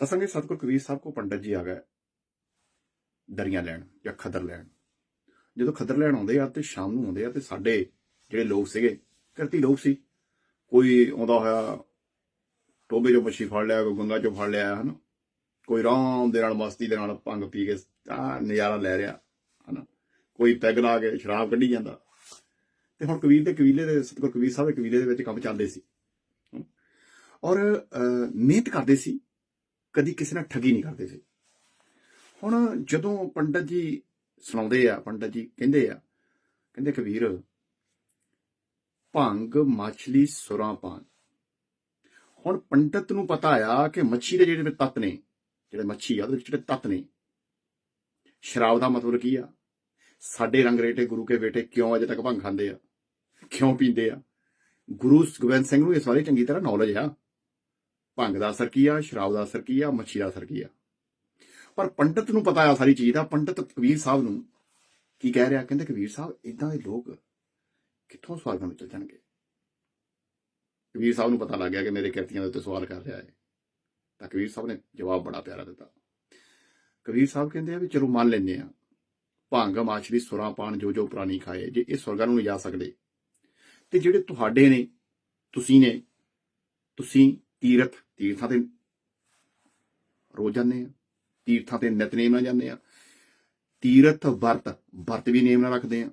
ਸਤਸੰਗ ਸਤਿਗੁਰ ਕਬੀਰ ਸਾਹਿਬ ਕੋ ਪੰਡਤ ਜੀ ਆ ਗਏ, ਦਰੀਆਂ ਲੈਣ ਜਾਂ ਖੱਦਰ ਲੈਣ। ਜਦੋਂ ਖੱਦਰ ਲੈਣ ਆਉਂਦੇ ਆ ਤੇ ਸ਼ਾਮ ਨੂੰ ਆਉਂਦੇ ਆ ਤੇ ਸਾਡੇ ਜਿਹੜੇ ਲੋਕ ਸੀਗੇ, ਕਰਤੀ ਲੋਕ ਸੀ, ਕੋਈ ਆਉਂਦਾ ਹੋਇਆ ਟੋਬੇ ਚੋਂ ਮੱਛੀ ਫੜ ਲਿਆ, ਕੋਈ ਗੰਗਾ ਚੋਂ ਫੜ ਲਿਆ, ਹਨ? ਕੋਈ ਆਰਾਮ ਦੇ ਨਾਲ, ਮਸਤੀ ਦੇ ਨਾਲ ਭੰਗ ਪੀ ਕੇ ਆ ਨਜ਼ਾਰਾ ਲੈ ਰਿਹਾ, ਹਨਾ? ਕੋਈ ਪੈਗ ਲਾ ਕੇ ਸ਼ਰਾਬ ਕੱਢੀ ਜਾਂਦਾ। ਤੇ ਹੁਣ ਕਬੀਰ ਦੇ ਕਬੀਲੇ ਦੇ, ਸਤਿਗੁਰ ਕਬੀਰ ਸਾਹਿਬ ਦੇ ਕਬੀਲੇ ਦੇ ਵਿੱਚ ਕੰਮ ਚੱਲਦੇ ਸੀ। ਔਰ ਮਿਹਨਤ ਕਰਦੇ ਸੀ। ਕਦੀ ਕਿਸੇ ਨਾਲ ਠੱਗੀ ਨਹੀਂ ਕਰਦੇ ਸੀ ਹੁਣ ਜਦੋਂ ਪੰਡਤ ਜੀ ਸੁਣਾਉਂਦੇ ਆ, ਪੰਡਤ ਜੀ ਕਹਿੰਦੇ ਆ, ਕਹਿੰਦੇ ਕਬੀਰ, ਭੰਗ ਮਾਛਲੀ ਸੁਰਾਂ ਪਾਨ। ਹੁਣ ਪੰਡਤ ਨੂੰ ਪਤਾ ਆ ਕਿ ਮੱਛੀ ਦੇ ਜਿਹੜੇ ਤੱਤ ਨੇ, ਜਿਹੜੇ ਮੱਛੀ ਆ, ਉਹਦੇ ਵਿੱਚ ਜਿਹੜੇ ਤੱਤ ਨੇ, ਸ਼ਰਾਬ ਦਾ ਮਤਲਬ ਕੀ ਆ? ਸਾਡੇ ਰੰਗਰੇਟੇ ਗੁਰੂ ਕੇ ਬੇਟੇ ਕਿਉਂ ਅਜੇ ਤੱਕ ਭੰਗ ਖਾਂਦੇ ਆ? ਕਿਉਂ ਪੀਂਦੇ ਆ? ਗੁਰੂ ਗੋਬਿੰਦ ਸਿੰਘ ਨੂੰ ਇਸ ਬਾਰੇ ਚੰਗੀ ਤਰ੍ਹਾਂ ਨੌਲੇਜ ਆ। ਭੰਗ ਦਾ ਅਸਰ ਕੀ ਆ, ਸ਼ਰਾਬ ਦਾ ਅਸਰ ਕੀ ਆ, ਮੱਛੀ ਦਾ ਅਸਰ ਕੀ ਆ? ਪਰ ਪੰਡਤ ਨੂੰ ਪਤਾ ਆ ਸਾਰੀ ਚੀਜ਼ ਦਾ, ਪੰਡਤ ਕਬੀਰ ਸਾਹਿਬ ਨੂੰ ਕੀ ਕਹਿ ਰਿਹਾ? ਕਹਿੰਦੇ ਕਬੀਰ ਸਾਹਿਬ ਇਦਾਂ ਦੇ ਲੋਕ ਕਿੱਥੋਂ ਸਵਾਲਾਂ ਵਿੱਚ ਚਲ ਜਾਣਗੇ ਕਬੀਰ ਸਾਹਿਬ ਨੂੰ ਪਤਾ ਲੱਗ ਗਿਆ ਕਿ ਮੇਰੇ ਕਿਰਤੀਆਂ ਦੇ ਉੱਤੇ ਸਵਾਲ ਕਰ ਰਿਹਾ ਹੈ। ਤਾਂ ਕਬੀਰ ਸਾਹਿਬ ਨੇ ਜਵਾਬ ਬੜਾ ਪਿਆਰਾ ਦਿੱਤਾ। ਕਬੀਰ ਸਾਹਿਬ ਕਹਿੰਦੇ ਆ ਵੀ ਚਲੋ ਮੰਨ ਲੈਂਦੇ ਆ ਭੰਗ ਮਾਛਲੀ ਸੁਰਾਂ ਪਾਣ ਜੋ ਜੋ ਪ੍ਰਾਣੀ ਖਾਏ, ਜੇ ਇਹ ਸਵਰਗਾਂ ਨੂੰ ਨਹੀਂ ਜਾ ਸਕਦੇ, ਤੇ ਜਿਹੜੇ ਤੁਹਾਡੇ ਨੇ, ਤੁਸੀਂ ਨੇ, ਤੁਸੀਂ ਤੀਰਥ, ਤੀਰਥਾਂ ਤੇ ਰੋਜ਼ ਜਾਂਦੇ ਆ ਤੀਰਥਾਂ ਤੇ ਨਿਤਨੇਮ ਨਾਲ ਜਾਂਦੇ ਆ ਤੀਰਥ ਵਰਤ ਵਰਤ ਵੀ ਨੇਮ ਨਾਲ ਰੱਖਦੇ ਆ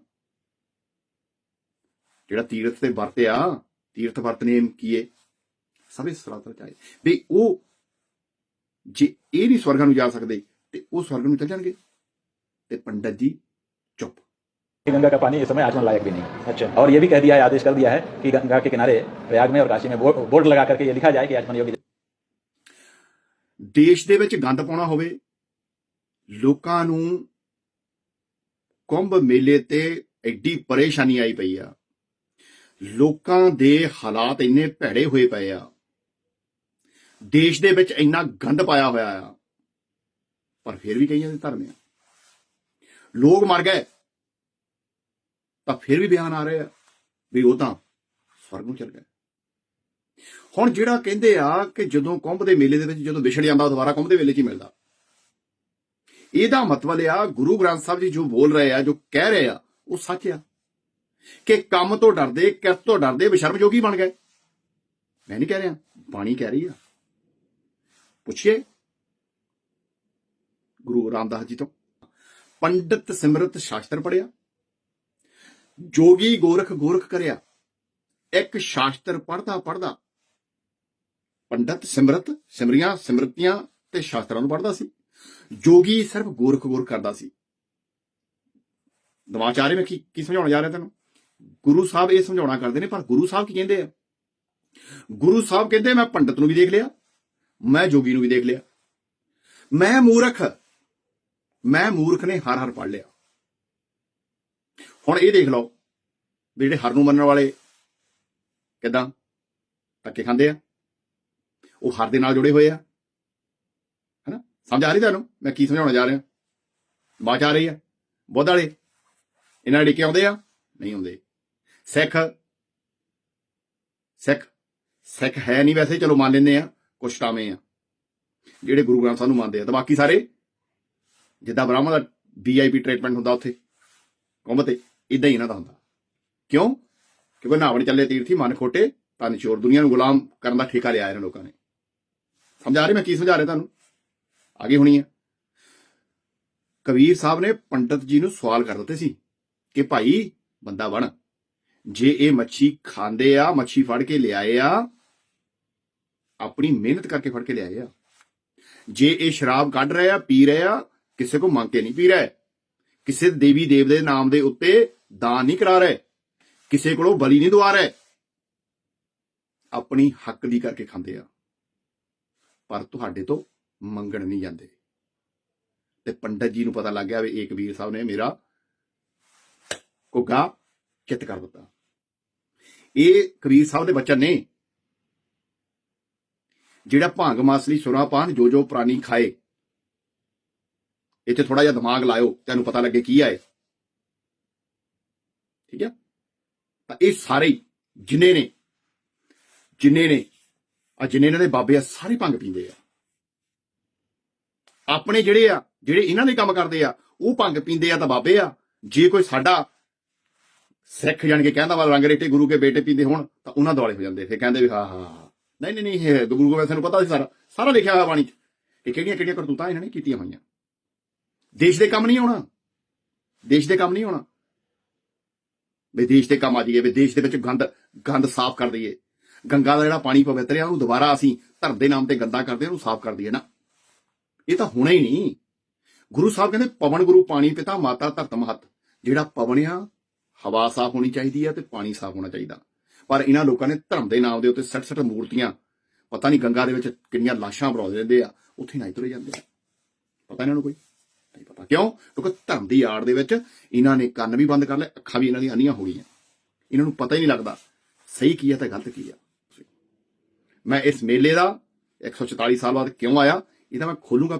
ਜਿਹੜਾ ਤੀਰਥ ਤੇ ਵਰਤ ਆ, ਤੀਰਥ ਵਰਤ ਨੇਮ ਕੀ ਏ? ਸਭੇ ਸਰਾਤਰ ਚਾਹੇ ਵੀ ਉਹ ਜੇ ਇਹ ਨਹੀਂ ਸਵਰਗਾਂ ਨੂੰ ਜਾ ਸਕਦੇ, ਤੇ ਉਹ ਸਵਰਗ ਨੂੰ ਚੱਲ ਜਾਣਗੇ। ਤੇ ਪੰਡਤ ਜੀ ਚੁੱਪ। गंगा का पानी इस समय आचमन लायक भी नहीं अच्छा और ये भी कह दिया है आदेश कर दिया है कि गंगा के किनारे प्रयाग में और काशी में बोर्ड बोर्ड लगा करके ये लिखा जाए कि आचमन योग्य ਦੇਸ਼ ਦੇ ਵਿੱਚ ਗੰਦ ਪਾਉਣਾ ਹੋਵੇ ਲੋਕਾਂ ਨੂੰ ਕੁੰਭ ਮੇਲੇ ਤੇ ਐਡੀ ਪਰੇਸ਼ਾਨੀ ਆਈ ਪਈ ਆ ਲੋਕਾਂ ਦੇ ਹਾਲਾਤ ਇੰਨੇ ਭੈੜੇ ਹੋਏ ਪਏ ਆ ਦੇਸ਼ ਦੇ ਵਿੱਚ ਇੰਨਾ ਗੰਦ ਪਾਇਆ ਹੋਇਆ ਆ ਪਰ ਫਿਰ ਵੀ ਕਈਆਂ ਦੇ ਧਰਮ ਆ ਲੋਕ ਮਰ ਗਏ ਤਾਂ ਫਿਰ ਵੀ ਬਿਆਨ ਆ ਰਹੇ ਆ ਵੀ ਉਹ ਤਾਂ ਸਵਰਗ ਨੂੰ ਚਲ ਗਏ। ਹੁਣ ਜਿਹੜਾ ਕਹਿੰਦੇ ਆ ਕਿ ਜਦੋਂ ਕੁੰਭ ਦੇ ਮੇਲੇ ਦੇ ਵਿੱਚ ਜਦੋਂ ਵਿਛੜ ਜਾਂਦਾ ਦੁਬਾਰਾ ਕੁੰਭ ਦੇ ਮੇਲੇ 'ਚ ਹੀ ਮਿਲਦਾ। ਇਹਦਾ ਮਤਲਬ ਆ ਗੁਰੂ ਗ੍ਰੰਥ ਸਾਹਿਬ ਜੀ ਜੋ ਬੋਲ ਰਹੇ ਆ, ਜੋ ਕਹਿ ਰਹੇ ਆ, ਉਹ ਸੱਚ ਆ। ਕਿ ਕੰਮ ਤੋਂ ਡਰਦੇ ਕਿਸ ਤੋਂ ਡਰਦੇ ਬਸ਼ਰਮ ਜੋਗੀ ਬਣ ਗਏ। ਮੈਂ ਨਹੀਂ ਕਹਿ ਰਿਹਾ, ਬਾਣੀ ਕਹਿ ਰਹੀ ਆ। ਪੁੱਛੀਏ ਗੁਰੂ ਰਾਮਦਾਸ ਜੀ ਤੋਂ। ਪੰਡਿਤ ਸਿਮਰਤ ਸ਼ਾਸਤਰ ਪੜਿਆ ਜੋਗੀ ਗੋਰਖ ਗੋਰਖ ਕਰਿਆ। ਇੱਕ ਸ਼ਾਸਤਰ ਪੜਦਾ ਪੜਦਾ ਪੰਡਤ ਸਿਮਰਤ ਸਿਮਰੀਆਂ ਸਿਮਰਤੀਆਂ ਤੇ ਸ਼ਾਸਤਰਾਂ ਨੂੰ ਪੜਦਾ ਸੀ। ਜੋਗੀ ਸਿਰਫ ਗੋਰਖ ਗੋਰਖ ਕਰਦਾ ਸੀ। ਦਵਾ ਚ ਆ ਰਿਹਾ ਮੈਂ ਕੀ ਕੀ ਸਮਝਾਉਣ ਜਾ ਰਿਹਾ ਤੈਨੂੰ? ਗੁਰੂ ਸਾਹਿਬ ਇਹ ਸਮਝਾਉਣਾ ਕਰਦੇ ਨੇ, ਪਰ ਗੁਰੂ ਸਾਹਿਬ ਕੀ ਕਹਿੰਦੇ ਆ? ਗੁਰੂ ਸਾਹਿਬ ਕਹਿੰਦੇ, ਮੈਂ ਪੰਡਤ ਨੂੰ ਵੀ ਦੇਖ ਲਿਆ, ਮੈਂ ਜੋਗੀ ਨੂੰ ਵੀ ਦੇਖ ਲਿਆ। ਮੈਂ ਮੂਰਖ ਮੈਂ ਮੂਰਖ ਨੇ ਹਰ ਹਰ ਪੜ ਲਿਆ। ਹੁਣ ਇਹ ਦੇਖ ਲਓ ਵੀ ਜਿਹੜੇ ਹਰ ਨੂੰ ਮੰਨਣ ਵਾਲੇ ਕਿਦਾਂ ਧੱਕੇ ਖਾਂਦੇ ਆ। ਉਹ ਹਰ ਦੇ ਨਾਲ ਜੁੜੇ ਹੋਏ ਆ। ਹੈਨਾ? ਸਮਝ ਆ ਰਹੀ ਤੁਹਾਨੂੰ? ਮੈਂ ਕੀ ਸਮਝਾਉਣਾ ਜਾ ਰਿਹਾ? ਬਾਤ ਆ ਰਹੀ ਆ। ਬੁੱਧ ਵਾਲੇ, ਇਹਨਾਂ ਦੇ ਕੇ ਆਉਂਦੇ ਆ, ਨਹੀਂ ਆਉਂਦੇ। ਸਿੱਖ ਸਿੱਖ ਸਿੱਖ ਹੈ ਨਹੀਂ ਵੈਸੇ, ਚਲੋ ਮੰਨ ਲੈਂਦੇ ਆ, ਕੁਛ ਟਾਵੇਂ ਆ। ਜਿਹੜੇ ਗੁਰੂ ਗ੍ਰੰਥ ਸਾਹਿਬ ਨੂੰ ਮੰਨਦੇ ਆ। ਤੇ ਬਾਕੀ ਸਾਰੇ, ਜਿੱਦਾਂ ਬ੍ਰਾਹਮਣ ਦਾ ਵੀਆਈਪੀ ਟ੍ਰੀਟਮੈਂਟ ਹੁੰਦਾ ਉੱਥੇ ਕੌਮ ਤੇ। ਇਦਾਂ ਹੀ ਇਹਨਾਂ ਦਾ ਹੁੰਦਾ। ਕਿਉਂ? ਕਿਉਂਕਿ ਨਾਵਣ ਚੱਲੇ ਤੀਰਥੀ ਮਨ ਖੋਟੇ ਤਨ ਚੋਰ ਦੁਨੀਆ ਨੂੰ ਗੁਲਾਮ ਕਰਨ ਦਾ ਠੇਕਾ ਲਿਆ ਇਹਨਾਂ ਲੋਕਾਂ ਨੇ। ਸਮਝਾ ਰਹੇ ਮੈਂ ਕੀ ਸਮਝਾ ਰਿਹਾ ਤੁਹਾਨੂੰ? ਆਗੇ ਹੋਣੀ ਹੈ। ਕਬੀਰ ਸਾਹਿਬ ਨੇ ਪੰਡਤ ਜੀ ਨੂੰ ਸਵਾਲ ਕਰ ਦਿੱਤੇ ਸੀ ਕਿ ਭਾਈ ਬੰਦਾ ਬਣ ਜੇ ਇਹ ਮੱਛੀ ਖਾਂਦੇ ਆ, ਮੱਛੀ ਫੜ ਕੇ ਲਿਆਏ ਆ, ਆਪਣੀ ਮਿਹਨਤ ਕਰਕੇ ਫੜ ਕੇ ਲਿਆਏ ਆ। ਜੇ ਇਹ ਸ਼ਰਾਬ ਕੱਢ ਰਹੇ ਆ, ਪੀ ਰਹੇ ਆ, ਕਿਸੇ ਕੋ ਮੰਗ ਕੇ ਨਹੀਂ ਪੀ ਰਹੇ। ਕਿਸੇ ਦੇਵੀ ਦੇਵ ਦੇ ਨਾਮ ਦੇ ਉੱਤੇ ਦਾਨ ਨਹੀਂ ਕਰਾ ਰਿਹਾ, ਕਿਸੇ ਕੋਲੋਂ ਬਲੀ ਨਹੀਂ ਦਵਾ ਰਿਹਾ। ਆਪਣੀ ਹੱਕ ਦੀ ਕਰਕੇ ਖਾਂਦੇ ਆ, ਪਰ ਤੁਹਾਡੇ ਤੋਂ ਮੰਗਣ ਨਹੀਂ ਜਾਂਦੇ। ਤੇ ਪੰਡਤ ਜੀ ਨੂੰ ਪਤਾ ਲੱਗ ਗਿਆ ਵੀ ਇਹ ਕਬੀਰ ਸਾਹਿਬ ਨੇ ਮੇਰਾ ਕੁੱਗਾ ਚਿੱਤ ਕਰ ਦਿੱਤਾ। ਇਹ ਕਬੀਰ ਸਾਹਿਬ ਦੇ ਬਚਨ ਨੇ, ਜਿਹੜਾ ਭਾਂਗ ਮਾਸਲੀ ਸੁਰਾ ਪਾਨ ਜੋ ਜੋ ਪ੍ਰਾਨੀ ਖਾਏ ਇੱਥੇ ਥੋੜਾ ਜਿਹਾ ਦਿਮਾਗ ਲਾਇਓ ਤੁਹਾਨੂੰ ਪਤਾ ਲੱਗੇ ਕੀ ਆਏ ਠੀਕ ਹੈ ਤਾਂ ਇਹ ਸਾਰੇ ਹੀ ਜਿੰਨੇ ਨੇ ਜਿੰਨੇ ਨੇ, ਆ ਜਿੰਨੇ ਇਹਨਾਂ ਦੇ ਬਾਬੇ ਆ, ਸਾਰੇ ਭੰਗ ਪੀਂਦੇ ਆ। ਆਪਣੇ ਜਿਹੜੇ ਆ, ਜਿਹੜੇ ਇਹਨਾਂ ਦੇ ਕੰਮ ਕਰਦੇ ਆ, ਉਹ ਭੰਗ ਪੀਂਦੇ ਆ ਤਾਂ ਬਾਬੇ ਆ। ਜੇ ਕੋਈ ਸਾਡਾ ਸਿੱਖ ਜਾਣ ਕੇ ਕਹਿੰਦਾ ਵਾ, ਰੰਗ ਰੇਟੇ ਗੁਰੂ ਕੇ ਬੇਟੇ ਪੀਂਦੇ ਹੋਣ, ਤਾਂ ਉਹਨਾਂ ਦੁਆਲੇ ਹੋ ਜਾਂਦੇ ਫਿਰ ਕਹਿੰਦੇ ਵੀ ਹਾਂ ਹਾਂ ਹਾਂ। ਨਹੀਂ ਨਹੀਂ ਨਹੀਂ, ਇਹ ਗੁਰੂ ਗੋਬਿੰਦ ਸਿੰਘ ਨੂੰ ਪਤਾ ਸੀ ਸਾਰਾ। ਸਾਰਾ ਲਿਖਿਆ ਹੋਇਆ ਬਾਣੀ 'ਚ ਕਿ ਕਿਹੜੀਆਂ ਕਿਹੜੀਆਂ ਕਰਤੂਤਾਂ ਇਹਨਾਂ ਨੇ ਕੀਤੀਆਂ ਹੋਈਆਂ। ਦੇਸ਼ ਦੇ ਕੰਮ ਨਹੀਂ ਆਉਣਾ। ਦੇਸ਼ ਦੇ ਕੰਮ ਨਹੀਂ ਆਉਣਾ। ਵੀ ਦੇਸ਼ ਦੇ ਕੰਮ ਆ ਜਾਈਏ, ਵੀ ਦੇਸ਼ ਦੇ ਵਿੱਚ ਗੰਦ ਗੰਦ ਸਾਫ਼ ਕਰ ਦਈਏ। ਗੰਗਾ ਦਾ ਜਿਹੜਾ ਪਾਣੀ ਪਵਿੱਤਰ ਆ, ਉਹਨੂੰ ਦੁਬਾਰਾ ਅਸੀਂ ਧਰਮ ਦੇ ਨਾਮ ਤੇ ਗੰਦਾ ਕਰਦੇ ਉਹਨੂੰ ਸਾਫ਼ ਕਰ ਦਈਏ ਨਾ। ਇਹ ਤਾਂ ਹੋਣਾ ਹੀ ਨਹੀਂ। ਗੁਰੂ ਸਾਹਿਬ ਕਹਿੰਦੇ, ਪਵਨ ਗੁਰੂ ਪਾਣੀ ਪਿਤਾ, ਮਾਤਾ ਧਰਤ ਮਹਤ ਜਿਹੜਾ ਪਵਨ ਆ, ਹਵਾ ਸਾਫ਼ ਹੋਣੀ ਚਾਹੀਦੀ ਆ ਤੇ ਪਾਣੀ ਸਾਫ਼ ਹੋਣਾ ਚਾਹੀਦਾ। ਪਰ ਇਹਨਾਂ ਲੋਕਾਂ ਨੇ ਧਰਮ ਦੇ ਨਾਮ ਦੇ ਉੱਤੇ ਸੱਟ ਸੱਟ ਮੂਰਤੀਆਂ, ਪਤਾ ਨਹੀਂ ਗੰਗਾ ਦੇ ਵਿੱਚ ਕਿੰਨੀਆਂ ਲਾਸ਼ਾਂ ਬਰੋ ਦਿੰਦੇ ਆ, ਉੱਥੇ ਨਾ ਤੁਰੇ ਜਾਂਦੇ ਆ। ਪਤਾ ਇਹਨਾਂ ਨੂੰ ਕੋਈ? ਨਹੀਂ ਪਤਾ ਕਿਉਂ? ਕਿਉਂਕਿ ਧਰਮ ਦੀ ਆੜ ਦੇ ਵਿੱਚ ਇਹਨਾਂ ਨੇ ਕੰਨ ਵੀ ਬੰਦ ਕਰ ਲਏ, ਅੱਖਾਂ ਵੀ ਇਹਨਾਂ ਦੀਆਂ ਅੰਨੀਆਂ ਹੋ ਗਈਆਂ। ਇਹਨਾਂ ਨੂੰ ਪਤਾ ਹੀ ਨਹੀਂ ਲੱਗਦਾ ਸਹੀ ਕੀ ਹੈ ਤੇ ਗਲਤ ਕੀ ਹੈ। ਮੈਂ ਇਸ ਮੇਲੇ ਦਾ 144 ਸਾਲ ਬਾਅਦ ਕਿਉਂ ਆਇਆ? ਇਹਦਾ ਮੈਂ ਖੋਲੂਗਾ